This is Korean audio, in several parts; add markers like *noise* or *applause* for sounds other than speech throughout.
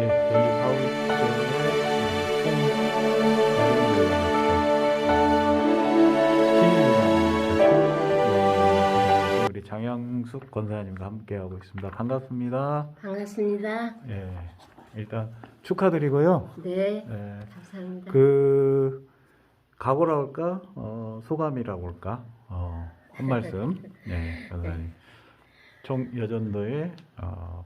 예, 여기 파울교회 우리 장양숙 권사님과 함께하고 있습니다. 반갑습니다. 반갑습니다. 예, 일단 축하드리고요. 네, 예, 감사합니다. 그 각오라 할까, 어, 소감이라고 할까, 어, 한 말씀, *laughs* 네, 권사님. 총 여전도에 어,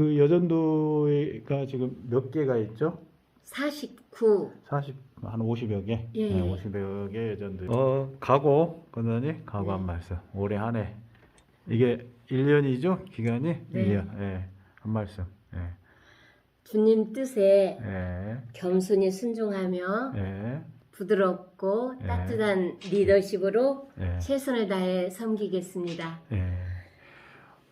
그 여전도가 지금 몇 개가 있죠? 49. 40, 한 50여 개? 예. 네, 50여 개 여전도. 어, 각오, 권사님, 각오 한 네. 말씀. 올해 한 해. 이게 1년이죠? 기간이? 네. 1년. 예. 한 말씀. 예. 주님 뜻에 예. 겸손히 순종하며 예. 부드럽고 네. 따뜻한 리더십으로 예. 최선을 다해 섬기겠습니다. 예.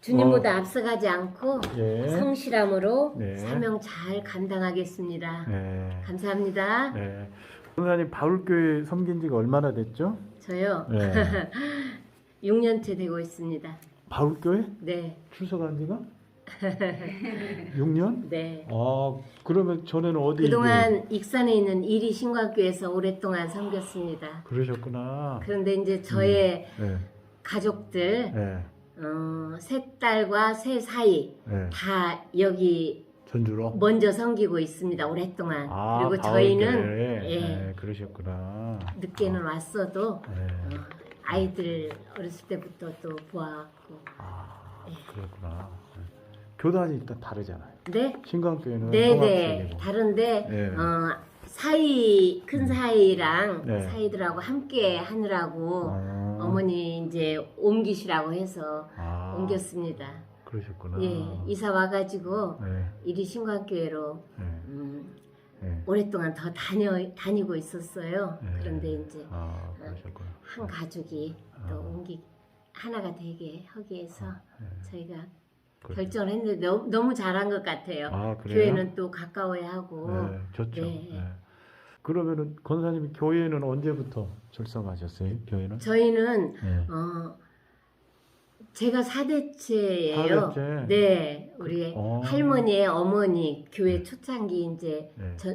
주님보다 앞서가지 않고 어. 예. 성실함으로 네. 사명 잘 감당하겠습니다. 예. 감사합니다. 예. 권사님 바울교회 섬긴 지가 얼마나 됐죠? 저요. *laughs* 예. 6년째 되고 있습니다. 바울교회 네, 출석한 지가 *laughs* 6년? 네. 아, 그러면 전에는 어디 그동안 익산에 있는 이리 신과교에서 오랫동안 섬겼습니다. 그- 그러셨구나. 그런데 이제 저의 예. 가족들 예. 어, 세 딸과 세 사이 예. 다 여기 전주로. 먼저 섬기고 있습니다. 오랫동안. 아, 그리고. 저희는 예, 예, 그러셨구나. 늦게는 왔어도 예. 어, 아이들 어렸을 때부터 또 보아왔고. 아, 그렇구나. 예. 교단이 일단 다르잖아요. 네, 신강교회는 네, 네. 다른데 예. 어, 사이 큰 사이랑 네. 사이들하고 함께 하느라고 아, 어머니 이제 옮기시라고 해서 아, 옮겼습니다. 그러셨구나. 예, 이사 와가지고 네, 이리 신광교회로 네, 음, 네. 오랫동안 더 다녀 다니고 있었어요. 네. 그런데 이제 아, 그러셨구나. 한 가족이 또 옮기 하나가 되게 하기 위해서 네. 저희가 그래. 결정을 했는데 너무, 너무 잘한 것 같아요. 아, 그래요? 교회는 또 가까워야 하고 네, 좋죠. 네. 네. 그러면은 권사님이 교회는 언제부터 출석하셨어요? 교회는? 저희는 네. 어 제가 사대째예요. 사대째? 네, 우리 어. 할머니의 어머니 교회 초창기 이제 네. 저,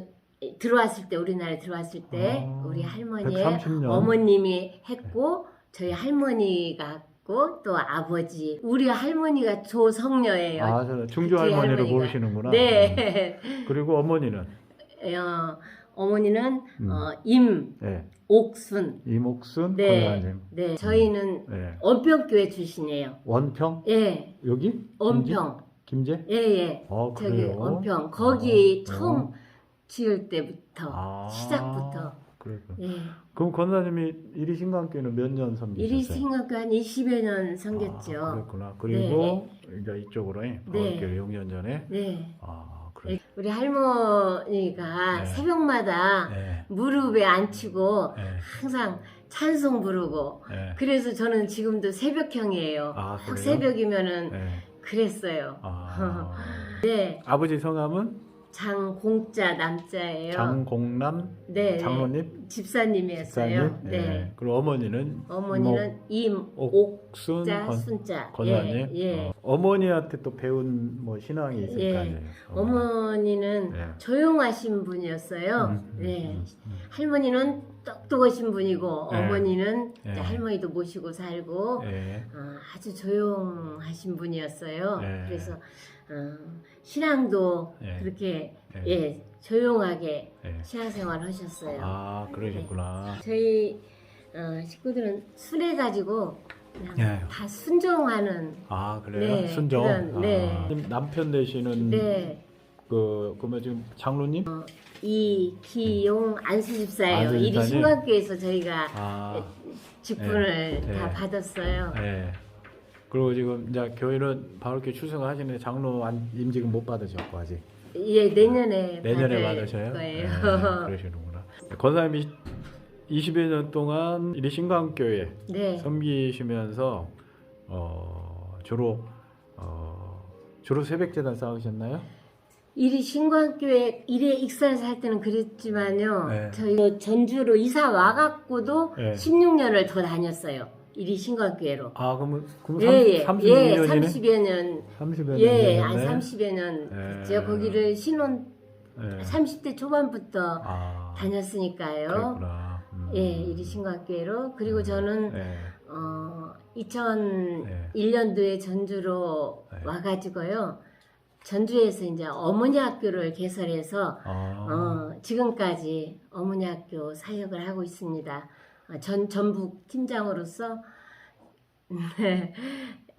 들어왔을 때 우리나라에 들어왔을 때 아, 우리 할머니의 130년. 어머님이 했고 저희 할머니가 또 아버지 우리 할머니가 조성녀예요. 아, 저 중조 할머니로 할머니가. 보시는구나. 네. 그리고 어머니는 어, 어머니는 음. 어, 네. 임옥순. 이목순 네. 권사님. 네. 저희는 네. 언평교회 출신이에요. 원평 예. 여기? 언평. 김제? 예, 예. 어, 저기 그래요? 언평. 거기 어. 처음 지을 때부터 아, 시작부터. 그랬구나. 예. 그럼 권사님이 이리 신강교회는 몇 년 섬기셨어요? 이리 생각도 한 20여 년 섬겼죠. 아, 그랬구나. 그리고 이제 이쪽으로 바울교회 6년 전에 네. 아. 우리 할머니가 네. 새벽마다 네. 무릎에 앉히고 네. 항상 찬송 부르고 네. 그래서 저는 지금도 새벽형이에요. 아, 꼭? 새벽이면은 네. 그랬어요. 아. *laughs* 네, 아버지 성함은 장공자 남자예요. 장공남 네, 장로님 집사님이었어요. 집사님. 네. 예. 그리고 어머니는 어머니는 옥순 임옥자 권- 순자. 권사님. 예, 예. 어, 머니한테또 배운 뭐 신앙이 있을 예. 거 아니에요. 어머니는 네. 조용하신 분이었어요. 음, 음, 네. 음, 음. 할머니는 똑똑하신 분이고 네. 어머니는 네. 이제 할머니도 모시고 살고 예. 어, 아주 조용하신 분이었어요. 네. 그래서 어, 신앙도 네. 그렇게 네. 예 조용하게 예. 신앙생활 하셨어요. 아, 그러셨구나. 저희 어, 식구들은 순해 가지고 그냥 예. 다 순종하는 아, 그래요? 네, 순정. 그런, 네. 아, 지금 남편 되시는 네. 그 그러면 지금 장로님? 이기용 안수집사예요. 안수 이리 집사님? 신학교에서 저희가 아, 직분을 네. 다 네. 받았어요. 예. 그리고 지금 이제 교회는 바울교 출석을 하시는데 장로 안- 임직은 못 받으셨고 아직. 예, 내년에 내년에 받으셔요? 거예요. 네, 그러시는구나. 권사님이 20여 년 동안 이 신강교회 네. 섬기시면서 어, 주로 어, 주로 새벽재단 쌓으셨나요? 이리 신광교회 이래 익산에 살 때는 그랬지만요. 네. 저희 전주로 이사 와갖고도 네. 16년을 더 다녔어요. 이리 신각교회로. 아 그러면 그럼 예, 예, 30, 예, 32년이네? 30여 년, 30여 년 예, 한 됐네. 30여 년 예. 됐죠. 거기를 신혼 예. 30대 초반부터 아, 다녔으니까요. 그랬구나. 음. 예, 이리 신각교회로. 그리고 저는 예. 어, 2001년도에 전주로 네. 와가지고요. 전주에서 이제 어머니 학교를 개설해서 아, 어, 지금까지 어머니 학교 사역을 하고 있습니다. 어, 전 전북 팀장으로서 *laughs* 네.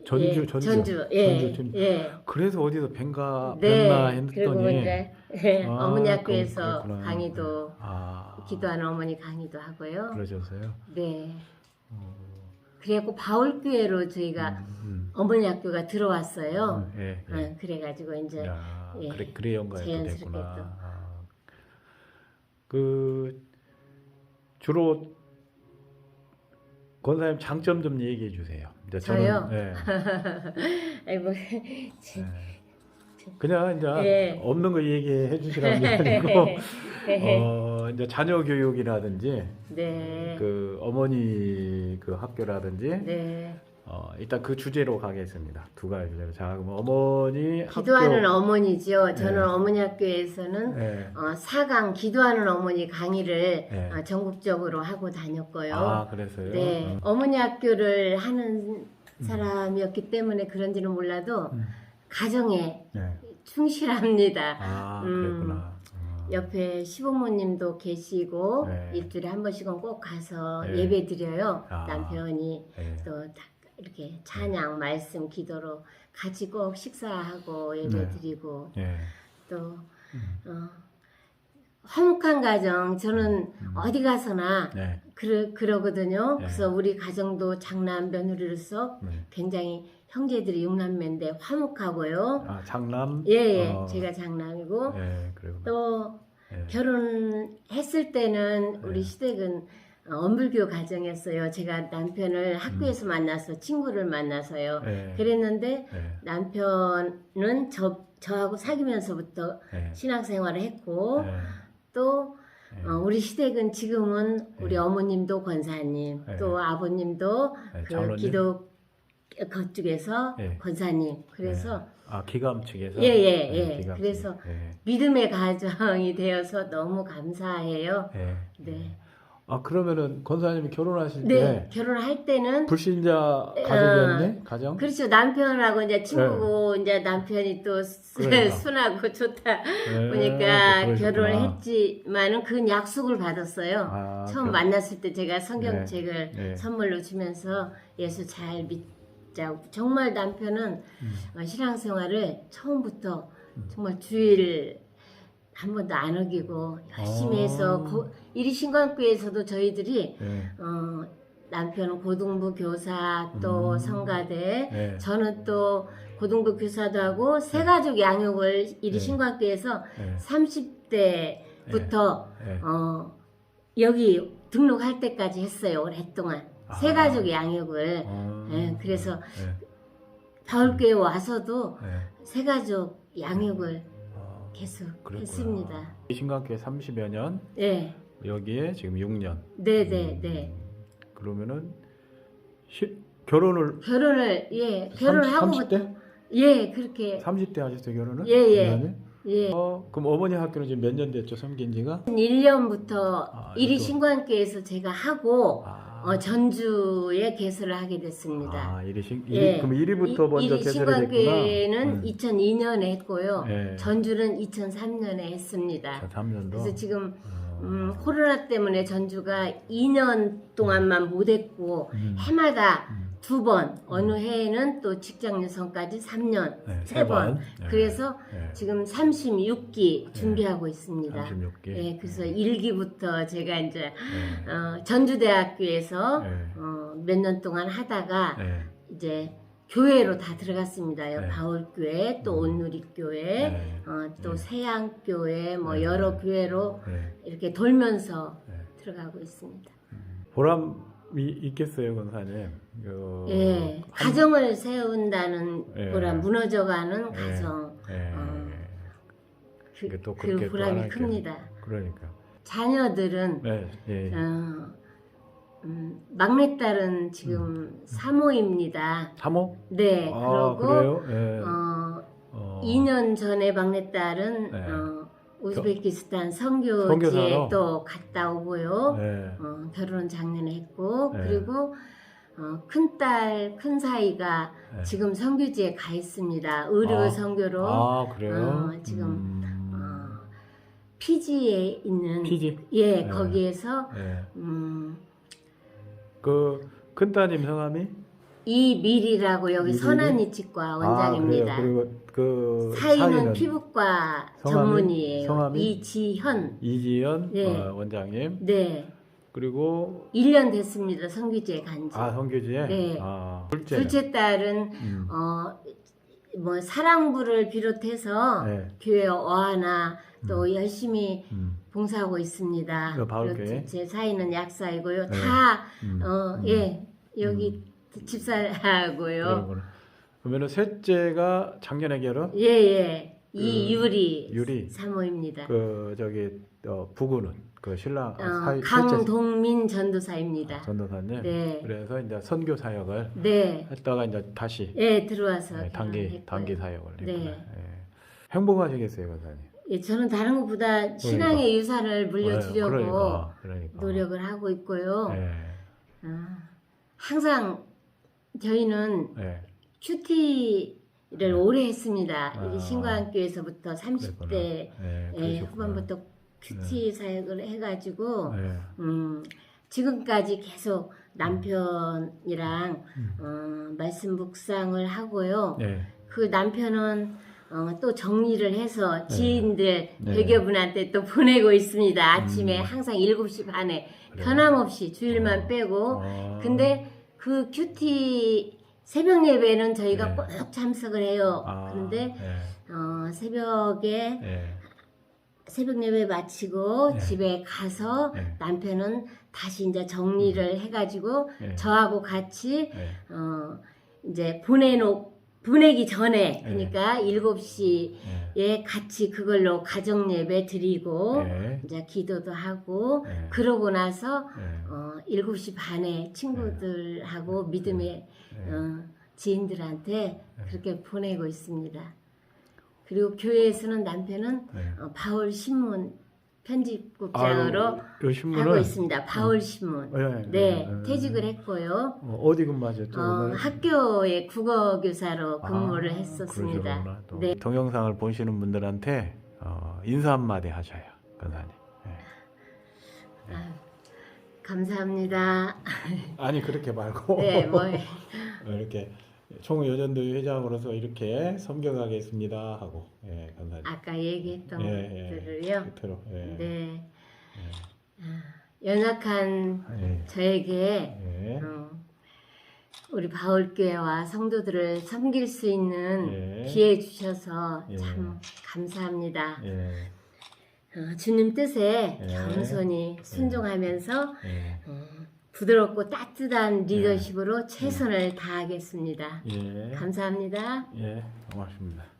전주, 예, 전주. 전주 예, 전주 팀. 예. 그래서 어디서 뵌가 네. 뵀나 했더니 이제 예, 아, 어머니 그- 학교에서 그렇구나. 강의도 아, 기도하는 어머니 강의도 하고요. 그러셨어요? 네. 어, 그래갖고 바울교회로 저희가 음, 어머니 학교가 들어왔어요. 음, 예, 예. 어, 그래가지고 이제 야, 예, 그래 그래 연가에 됐구나. 또. 아. 그 주로 권사님 장점 좀 얘기해 주세요. 이제 저요? 예, *laughs* 아이고 예. 그냥 이제 예. 없는 거 얘기해 주시라는 게 아니고 *laughs* 어, 이제 자녀 교육이라든지 네. 그 어머니 그 학교라든지 네. 어, 일단 그 주제로 가겠습니다. 두 가지로. 자, 그럼 어머니 기도하는 학교. 어머니죠. 저는 네. 어머니 학교에서는 예. 어, 4강 기도하는 어머니 강의를 네. 어, 전국적으로 하고 다녔고요. 아, 그래서요. 네. 어. 어머니 학교를 하는 사람이었기 때문에 그런지는 몰라도 음. 가정에 네. 충실합니다. 아, 음. 그랬구나. 어. 옆에 시부모님도 계시고 네. 일주일에 한 번씩은 꼭 가서 네. 예배 드려요. 아. 남편이 예. 또다 이렇게 찬양, 말씀, 기도로 같이 꼭 식사하고 예배 네. 드리고 예. 또 음. 어, 화목한 가정 저는 음. 어디 가서나 네. 그러, 그러거든요. 네. 그래서 우리 가정도 장남 며느리로서 네. 굉장히 형제들이 육남매인데 화목하고요. 아, 장남. 예 예, 어. 제가 장남이고 예. 또 예. 결혼했을 때는 우리 네. 시댁은 어, 엄불교 가정이었어요. 제가 남편을 학교에서 만나서 친구를 만나서요. 예. 그랬는데 예. 남편은 저 저하고 사귀면서부터 예. 신앙생활을 했고 예. 또 예. 어, 우리 시댁은 지금은 우리 네. 어머님도 권사님, 네. 또 아버님도 네, 그 그쪽에서 네. 권사님. 그래서 아, 기감 측에서. 예, 예, 예. 그래서. 믿음의 가정이 되어서 너무 감사해요. 예. 네. 아, 그러면은 권사님이 결혼하실 네, 때 결혼할 때는 불신자 가족이었네? 가정? 그렇죠. 남편하고 이제 친구고 이제 남편이 또 수- 네. 그러니까. *laughs* 순하고 좋다 예, 보니까 그러셨구나. 결혼을 했지만은 그 약속을 받았어요. 아, 처음 그- 만났을 때 제가 성경책을 네. 선물로 주면서 예수 잘 믿자. 정말 남편은 음. 어, 신앙생활을 처음부터 정말 주일 한 번도 안 어기고 열심히 아. 해서 고, 이리 신광교에서도 저희들이 예. 어, 남편은 고등부 교사 또 음. 성가대 예. 저는 또 고등부 교사도 하고 세 가족 양육을 이리 네. 신광교에서 예. 30대부터 예. 어, 여기 등록할 때까지 했어요 오랫동안 세 아. 가족 양육을 어. 예, 그래서 예. 바울교회 와서도 예. 세 가족 양육을 아, 계속 그랬구나. 했습니다. 신강교회 30여 년, 네, 여기에 지금 6년. 네, 네, 네. 그러면은 시, 결혼을 결혼을 예 결혼을 30, 하고 30 대? 예 그렇게 30대 하셨어요 결혼을? 예, 예. 그다음에? 예 어, 그럼 어머니 학교는 지금 몇 년 됐죠 섬긴 지가? 1년부터 아, 이리 또- 신관교에서 제가 하고 아, 어, 전주에 개설을 하게 됐습니다. 아 이리 신 예. 그럼 1위부터 먼저 이리 개설이 됐구나. 신관교회는 음. 2002년에 했고요. 예. 전주는 2003년에 했습니다. 자, 3년도. 그래서 지금 어. 음, 코로나 때문에 전주가 2년 동안만 못했고 음. 해마다 음. 두 번, 어느 해에는 또 직장 유성까지 3년, 네, 세 번. 예. 그래서 예. 지금 36기 준비하고 있습니다. 36개. 예, 그래서 1기부터 제가 이제 예. 어, 전주대학교에서 예. 어, 몇 년 동안 하다가 예. 이제 교회로 다 들어갔습니다. 네. 바울교회, 또 음. 온누리교회, 예. 어, 또 네. 세양교회, 뭐 네. 여러 교회로 예. 이렇게 돌면서 예. 들어가고 있습니다. 보람이 있겠어요, 권사님. 그, 예, 한- 가정을 세운다는 예. 거라 무너져가는 예. 가정, 예. 어, 그, 이게 또그 그렇게 또 보람이 하나님께서- 큽니다. 그러니까. 자녀들은 네, 예. 어, 음, 막내딸은 지금 사모입니다. 사모? 네, 아, 그래요? 예. 어, 어. 2년 전에 막내딸은 네. 어, 우즈베키스탄 선교지에? 또 갔다 오고요. 네. 어, 결혼 작년에 했고 네. 그리고 어, 큰딸 큰 사이가 네. 지금 선교지에 가 있습니다. 의료 아. 선교로 아, 그래요? 어, 지금, 음. 어, 피지에 있는 피지? 예 네. 거기에서 예. 음, 그 큰따님 성함이? 이밀이라고 여기 이밀이? 선한이 치과 원장입니다. 아, 그래요. 그리고 그 사위는 피부과 성함이? 전문이에요. 성함이? 이지현. 이지연 네. 어, 원장님. 네. 그리고 1년 됐습니다. 성규지에 간 지. 아 성교지에 네. 아, 둘째는? 둘째 딸은 음. 어, 뭐 사랑부를 비롯해서 네. 교회 어하나 또 열심히 음. 봉사하고 있습니다. 그 바울교회? 제 사이는 약사이고요. 네. 다 음. 어, 음. 예. 여기 집사하고요. 그러구나. 그러면은 셋째가 작년에 결혼? 예, 예. 이유리 그 유리. 사모입니다. 그 저기 어, 부부는 그 신랑 어, 사이 셋째 강동민 전도사입니다. 전도사님. 네. 그래서 이제 선교 사역을 네. 했다가 이제 다시 예, 들어와서 네, 단기. 단기 사역을 했구나. 네. 예. 행복하시겠어요, 권사님. 예, 저는 다른 것보다 신앙의 유산을 물려주려고 그러니까, 그러니까. 노력을 하고 있고요. 예. 아, 항상 저희는 예. 큐티 를 오래 했습니다. 아. 신과학교에서부터 30대 예, 예, 그러셨구나. 후반부터 큐티 사역을 해가지고 예. 음, 지금까지 계속 남편이랑 음. 어, 말씀 묵상을 하고요. 예. 그 남편은 어, 또 정리를 해서 지인들 네. 100여 분한테 또 보내고 있습니다. 아침에 음. 항상 7시 반에 그래요? 변함없이 주일만 어. 빼고 아. 근데 그 큐티 새벽 예배는 저희가 네. 꼭 참석을 해요. 아, 그런데 예. 어, 새벽에 예. 새벽 예배 마치고 네. 집에 가서 네. 남편은 다시 이제 정리를 해가지고 예. 저하고 같이 예. 어, 이제 보내놓 보내기 전에 네. 그러니까 7시에 예. 같이 그걸로 가정 예배 드리고 예. 이제 기도도 하고 예. 그러고 나서 예. 어, 7시 반에 친구들하고 믿음의 예. 어, 지인들한테 그렇게 보내고 있습니다. 그리고 교회에서는 남편은 예. 어, 바울 신문 편집국장으로 아유, 이 신문을 하고 있습니다. 바울 신문. 예, 예, 네, 예, 예. 퇴직을 했고요. 어, 어디 근무하셨죠? 어? 학교에 국어 교사로 근무를 아, 했었습니다. 그러시구나, 또. 네. 동영상을 보시는 분들한테 어, 인사 한마디 하셔요, 권사님. 예. 아유, 감사합니다. 아니 그렇게 말고 네, 뭐 *laughs* 이렇게 총여전도 회장으로서 이렇게 섬겨가겠습니다 하고 예, 권사님. 아까 얘기했던 예, 예. 것들을요. 그대로. 예. 네, 아, 연약한 예. 저에게 예. 어, 우리 바울교회와 성도들을 섬길 수 있는 예. 기회 주셔서 예. 참 감사합니다. 예. 어, 주님 뜻에 예. 겸손히 순종하면서 예. 어, 부드럽고 따뜻한 리더십으로 최선을 다하겠습니다. 예. 감사합니다. 예. 고맙습니다.